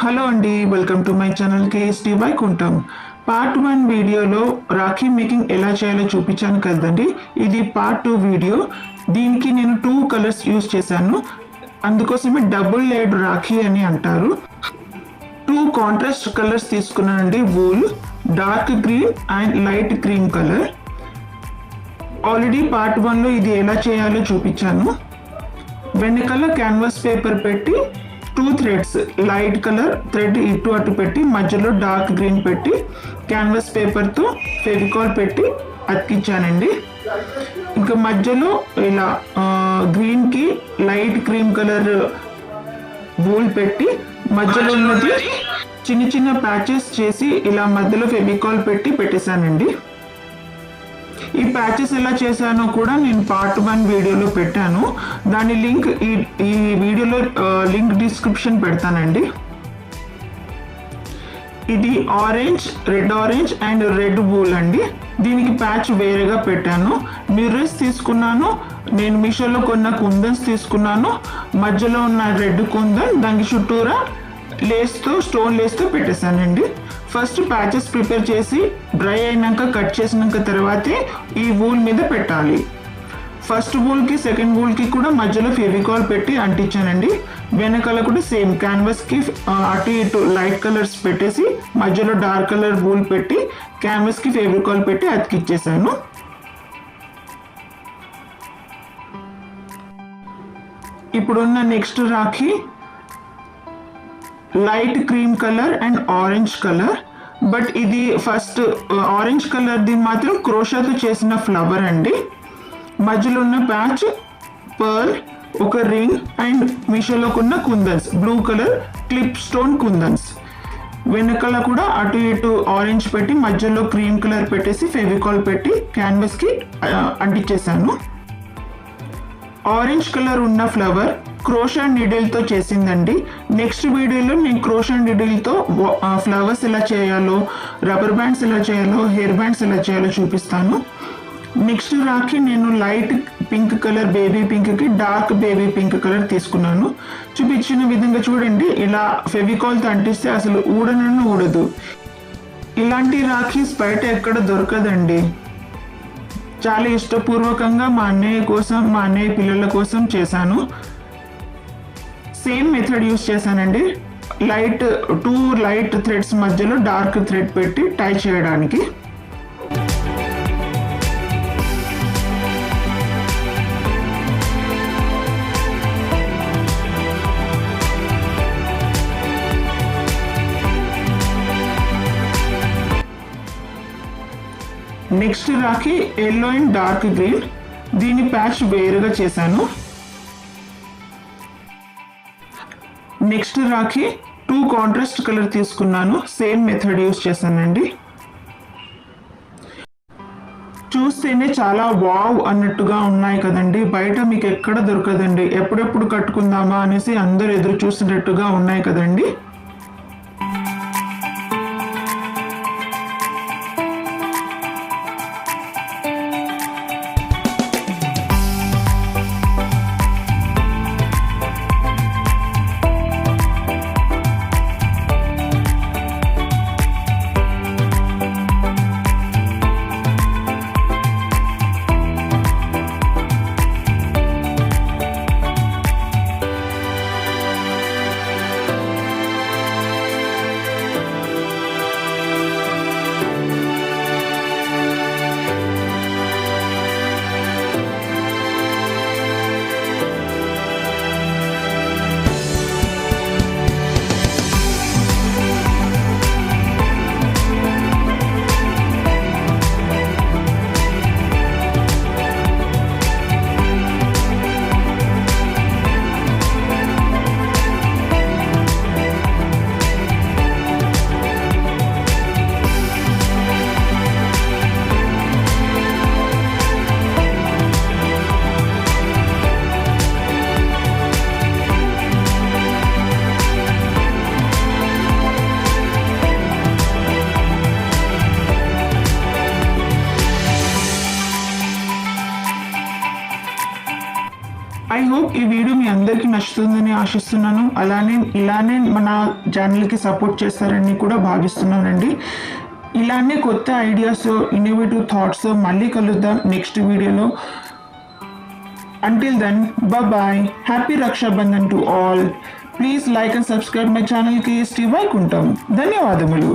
Hello అండి welcome to my channel KST Vaikuntham part one వీడియోలో rakhi making ఎలా చేయాలో చూపించాను కదండి. ఇది పార్ట్ టూ వీడియో. దీనికి నేను టూ కలర్స్ యూజ్ చేశాను. అందుకోసమే డబుల్ లేడ్ రాఖీ అని అంటారు. టూ కాంట్రాస్ట్ కలర్స్ తీసుకున్నానండి wool dark green and light cream colour. Already part వన్లో ఇది ఎలా చేయాలో చూపించాను. వెనకాల క్యాన్వాస్ పేపర్ పెట్టి two threads light colour thread ఇటు అటు పెట్టి మధ్యలో డార్క్ గ్రీన్ పెట్టి క్యాన్వాస్ పేపర్తో ఫెవికాల్ పెట్టి అతికించానండి. ఇంకా మధ్యలో ఇలా గ్రీన్కి లైట్ క్రీమ్ కలర్ బూల్ పెట్టి మధ్యలో ఉన్నది చిన్న చిన్న ప్యాచెస్ చేసి ఇలా మధ్యలో ఫెవికాల్ పెట్టి పెట్టేశానండి. ఈ ప్యాచెస్ ఎలా చేశానో కూడా నేను పార్ట్ వన్ వీడియోలో పెట్టాను. దాని లింక్ ఈ ఈ వీడియోలో లింక్ డిస్క్రిప్షన్ పెడతానండి. ఇది orange red orange and red bool అండి. దీనికి ప్యాచ్ వేరేగా పెట్టాను. మిర్రర్స్ తీసుకున్నాను. నేను మీషోలో కొన్న కుందన్స్ తీసుకున్నాను. మధ్యలో ఉన్న రెడ్ కుందన్ దానికి చుట్టూరా లేస్తో స్టోన్ లేస్తో పెట్టేశానండి. ఫస్ట్ ప్యాచెస్ ప్రిపేర్ చేసి డ్రై అయినాక కట్ చేసినాక తర్వాతే ఈ వూల్ మీద పెట్టాలి. ఫస్ట్ వూల్కి సెకండ్ వూల్కి కూడా మధ్యలో ఫెవికాల్ పెట్టి అంటించానండి. వెనకాల కూడా సేమ్ క్యాన్వాస్కి అటు ఇటు లైట్ కలర్స్ పెట్టేసి మధ్యలో డార్క్ కలర్ వూల్ పెట్టి క్యాన్వాస్కి ఫెవికాల్ పెట్టి అతికిచ్చేసాను. ఇప్పుడున్న next rakhi light cream colour and orange colour. But ఇది ఫస్ట్ ఆరెంజ్ కలర్ది మాత్రం క్రోషాతో చేసిన ఫ్లవర్ అండి. మధ్యలో ఉన్న ప్యాచ్ పర్ల్ ఒక రింగ్ అండ్ మీషోలోకి ఉన్న kundans. Blue colour clip stone kundans. వెనకాల కూడా అటు ఇటు ఆరెంజ్ పెట్టి మధ్యలో క్రీమ్ కలర్ పెట్టేసి ఫెవికాల్ పెట్టి క్యాన్వస్కి అంటించేసాను ఆరెంజ్ కలర్ ఉన్న ఫ్లవర్ క్రోషన్ నిడిల్తో చేసిందండి. నెక్స్ట్ వీడియోలో నేను క్రోషన్ నిడిల్తో ఫ్లవర్స్ ఎలా చేయాలో రబ్బర్ బ్యాండ్స్ ఎలా చేయాలో హెయిర్ బ్యాండ్స్ ఎలా చేయాలో చూపిస్తాను. నెక్స్ట్ రాకి నేను లైట్ పింక్ కలర్ బేబీ పింక్కి డార్క్ బేబీ పింక్ కలర్ తీసుకున్నాను. చూపించిన విధంగా చూడండి ఇలా ఫెవికాల్తో అంటిస్తే అసలు ఊడనన్ను ఊడదు. ఇలాంటి రాఖీస్ బయట ఎక్కడ దొరకదండి. చాలా ఇష్టపూర్వకంగా మా అన్నయ్య కోసం మా అన్నయ్య పిల్లల కోసం చేశాను. సేమ్ మెథడ్ యూస్ చేశానండి. లైట్ టూ లైట్ థ్రెడ్స్ మధ్యలో డార్క్ థ్రెడ్ పెట్టి టై చేయడానికి. Next rakhi yellow and dark green దీని ప్యాచ్ వేరుగా చేశాను. Next rakhi two contrast colour తీసుకున్నాను. సేమ్ మెథడ్ యూస్ చేశానండి. చూస్తేనే చాలా వావ్ అన్నట్టుగా ఉన్నాయి కదండి. బయట మీకు ఎక్కడ దొరకదండి. ఎప్పుడెప్పుడు కట్టుకుందామా అనేసి అందరు ఎదురు చూసినట్టుగా ఉన్నాయి కదండి. ఈ వీడియో మీ అందరికీ నచ్చుతుందని ఆశిస్తున్నాను. అలానే ఇలానే మన ఛానల్కి సపోర్ట్ చేస్తారని కూడా భావిస్తున్నానండి. ఇలానే కొత్త ఐడియాస్ ఇన్నోవేటివ్ థాట్స్ మళ్ళీ కలుద్దాం నెక్స్ట్ వీడియోలో. Until then bye happy Raksha Bandhan to all please like and subscribe my ఛానల్కి శ్రీ వైకుంఠం ధన్యవాదములు.